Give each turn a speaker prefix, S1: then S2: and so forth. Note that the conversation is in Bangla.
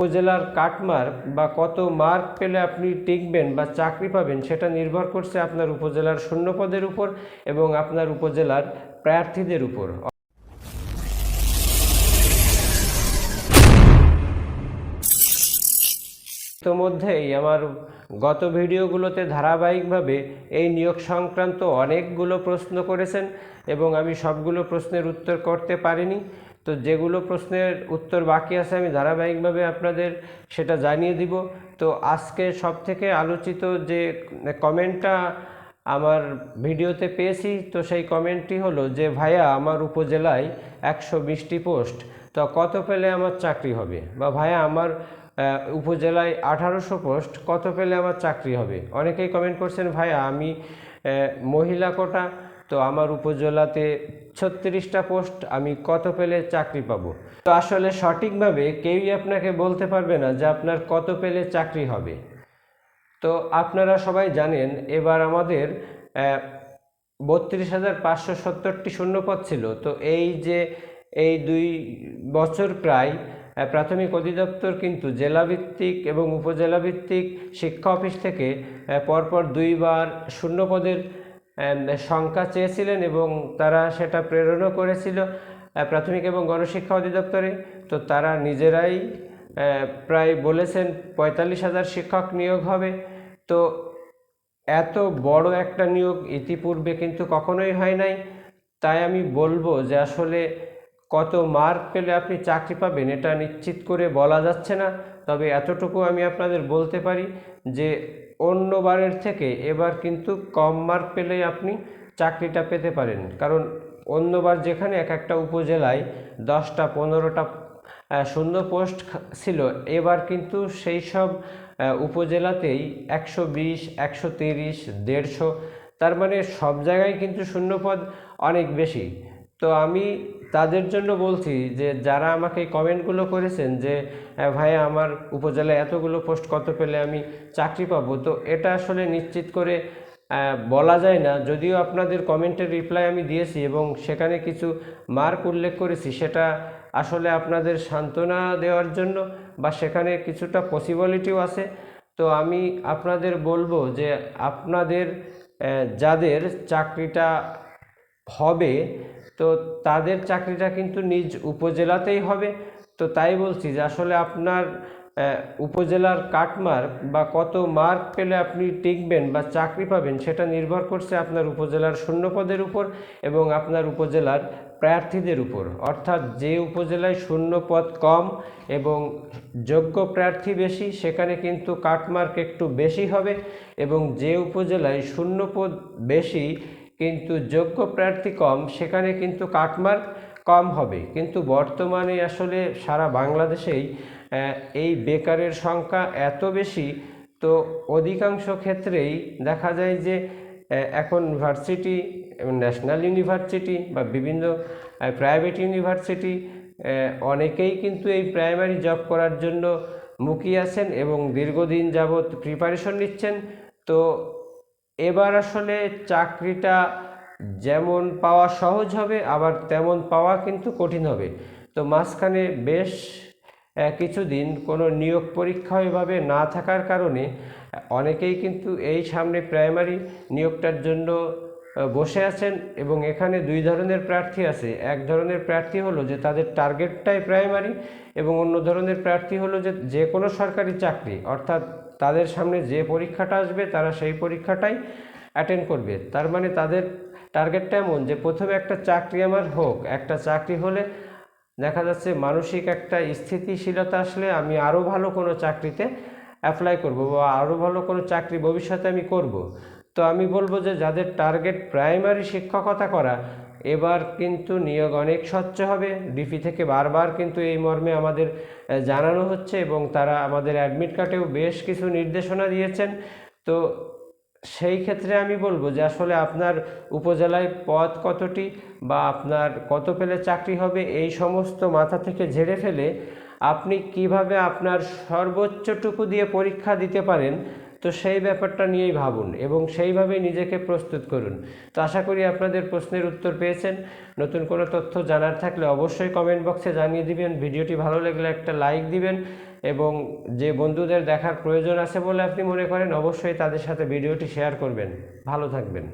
S1: উপজেলার কাটমার্ক বা কত মার্ক পেলে আপনি টিকবেন বা চাকরি পাবেন, সেটা নির্ভর করছে আপনার উপজেলার শূন্যপদের উপর এবং আপনার উপজেলার প্রার্থীদের উপর। ইতোমধ্যেই আমার গত ভিডিওগুলোতে ধারাবাহিকভাবে এই নিয়োগ সংক্রান্ত অনেকগুলো প্রশ্ন করেছেন এবং আমি সবগুলো প্রশ্নের উত্তর করতে পারিনি। তো যেগুলো প্রশ্নের উত্তর বাকি আছে, আমি ধারাবাহিকভাবে আপনাদের সেটা জানিয়ে দিব। তো আজকে সবথেকে আলোচিত যে কমেন্টটা আমার ভিডিওতে পেয়েছি, তো সেই কমেন্টটি হলো যে, ভাইয়া, আমার উপজেলায় একশো বিশটি পোস্ট, তো কত পেলে আমার চাকরি হবে? বা, ভাইয়া, আমার উপজেলায় আঠারোশো পোস্ট, কত পেলে আমার চাকরি হবে? অনেকেই কমেন্ট করছেন, ভাইয়া, আমি মহিলা কোটা, তো আমার উপজেলাতে ছত্রিশটা পোস্ট আমি কত পেলে চাকরি পাবো? তো আসলে সঠিকভাবে কেউই আপনাকে বলতে পারবে না যে আপনার কত পেলে চাকরি হবে। তো আপনারা সবাই জানেন, এবার আমাদের বত্রিশ হাজার পাঁচশো সত্তরটি শূন্যপদ ছিল। তো এই যে, এই দুই বছর প্রায় প্রাথমিক অধিদপ্তর কিন্তু জেলাভিত্তিক এবং উপজেলাভিত্তিক শিক্ষা অফিস থেকে পরপর দুইবার শূন্যপদের সংখ্যা চেয়েছিলেন এবং তারা সেটা প্রেরণও করেছিল প্রাথমিক এবং গণশিক্ষা অধিদপ্তরে। তো তারা নিজেরাই প্রায় বলেছেন পঁয়তাল্লিশ হাজার শিক্ষক নিয়োগ হবে। তো এত বড় একটা নিয়োগ ইতিপূর্বে কিন্তু কখনোই হয় নাই। তাই আমি বলব যে আসলে কত মার্ক পেলে আপনি চাকরি পাবেন এটা নিশ্চিত করে বলা যাচ্ছে না। তবে এতটুকু আমি আপনাদের বলতে পারি যে অন্যবারের থেকে এবার কিন্তু কম মার্ক পেলেই আপনি চাকরিটা পেতে পারেন। কারণ অন্যবার যেখানে এক একটা উপজেলায় দশটা, পনেরোটা শূন্য পোস্ট ছিল, এবার কিন্তু সেই সব উপজেলাতেই একশো বিশ, একশো তিরিশ, দেড়শো, তার মানে সব জায়গায় কিন্তু শূন্যপদ অনেক বেশি। তো আমি তাদের জন্য বলছি যে যারা আমাকে কমেন্টগুলো করেছেন যে ভাই আমার উপজেলায় এতগুলো পোস্ট কত পেলে আমি চাকরি পাবো? তো এটা আসলে নিশ্চিত করে বলা যায় না। যদিও আপনাদের কমেন্টের রিপ্লাই আমি দিয়েছি এবং সেখানে কিছু মার্ক উল্লেখ করেছি, সেটা আসলে আপনাদের সান্ত্বনা দেওয়ার জন্য বা সেখানে কিছুটা পসিবিলিটিও আছে। তো আমি আপনাদের বলব যে আপনাদের যাদের চাকরিটা হবে তো তাদের চাকরিটা কিন্তু নিজ উপজেলাতেই হবে। তো তাই বলছি যে আসলে আপনার উপজেলার কাটমার্ক বা কত মার্ক পেলে আপনি টিকবেন বা চাকরি পাবেন সেটা নির্ভর করছে আপনার উপজেলার শূন্যপদের উপর এবং আপনার উপজেলার প্রার্থীদের উপর। অর্থাৎ যে উপজেলায় শূন্যপদ কম এবং যোগ্য প্রার্থী বেশি, সেখানে কিন্তু কাটমার্ক একটু বেশি হবে এবং যে উপজেলায় শূন্যপদ বেশি কিন্তু যোগ্য প্রার্থী কম, সেখানে কিন্তু কাটমার্ক কম হবে। কিন্তু বর্তমানে আসলে সারা বাংলাদেশেই এই বেকারের সংখ্যা এত বেশি, তো অধিকাংশ ক্ষেত্রেই দেখা যায় যে এখন ভার্সিটি, ন্যাশনাল ইউনিভার্সিটি বা বিভিন্ন প্রাইভেট ইউনিভার্সিটি অনেকেই কিন্তু এই প্রাইমারি জব করার জন্য মুখিয়ে আছেন এবং দীর্ঘদিন যাবৎ প্রিপারেশন নিচ্ছেন। তো এবার আসলে চাকরিটা যেমন পাওয়া সহজ হবে, আবার তেমন পাওয়া কিন্তু কঠিন হবে। তো মাঝখানে বেশ কিছুদিন কোনো নিয়োগ পরীক্ষা এভাবে না থাকার কারণে অনেকেই কিন্তু এই সামনে প্রাইমারি নিয়োগটার জন্য বসে আছেন এবং এখানে দুই ধরনের প্রার্থী আছে। এক ধরনের প্রার্থী হলো যে তাদের টার্গেটটাই প্রাইমারি এবং অন্য ধরনের প্রার্থী হলো যে যে কোনো সরকারি চাকরি, অর্থাৎ তাদের সামনে যে পরীক্ষাটা আসবে, তারা সেই পরীক্ষাটাই অ্যাটেন্ড করবে। তার মানে তাদের টার্গেটটা এমন যে, প্রথমে একটা চাকরি আমার হোক, একটা চাকরি হলে দেখা যাচ্ছে মানসিক একটা স্থিতিশীলতা আসলে আমি আরও ভালো কোনো চাকরিতে অ্যাপ্লাই করব বা আরও ভালো কোনো চাকরি ভবিষ্যতে আমি করব। তো আমি বলব যে, যাদের টার্গেট প্রাইমারি শিক্ষকতা করা এবার কিন্তু নিয়োগ অনেক স্বচ্ছ হবে। ডিপি থেকে বারবার কিন্তু এই মর্মে আমাদের জানানো হচ্ছে এবং তারা আমাদের অ্যাডমিট কার্ডেও বেশ কিছু নির্দেশনা দিয়েছেন। তো সেই ক্ষেত্রে আমি বলব যে আসলে আপনার উপজেলায় পদ কতটি বা আপনার কত পেলে চাকরি হবে এই সমস্ত মাথা থেকে ঝেড়ে ফেলে আপনি কীভাবে আপনার সর্বোচ্চটুকু দিয়ে পরীক্ষা দিতে পারেন তো সেই ব্যাপারটা নিয়েই ভাবুন এবং সেইভাবেই নিজেকে প্রস্তুত করুন। তো আশা করি আপনাদের প্রশ্নের উত্তর পেয়েছেন। নতুন কোনো তথ্য জানার থাকলে অবশ্যই কমেন্ট বক্সে জানিয়ে দিবেন। ভিডিওটি ভালো লাগলে একটা লাইক দিবেন এবং যে বন্ধুদের দেখার প্রয়োজন আছে বলে আপনি মনে করেন, অবশ্যই তাদের সাথে ভিডিওটি শেয়ার করবেন। ভালো থাকবেন।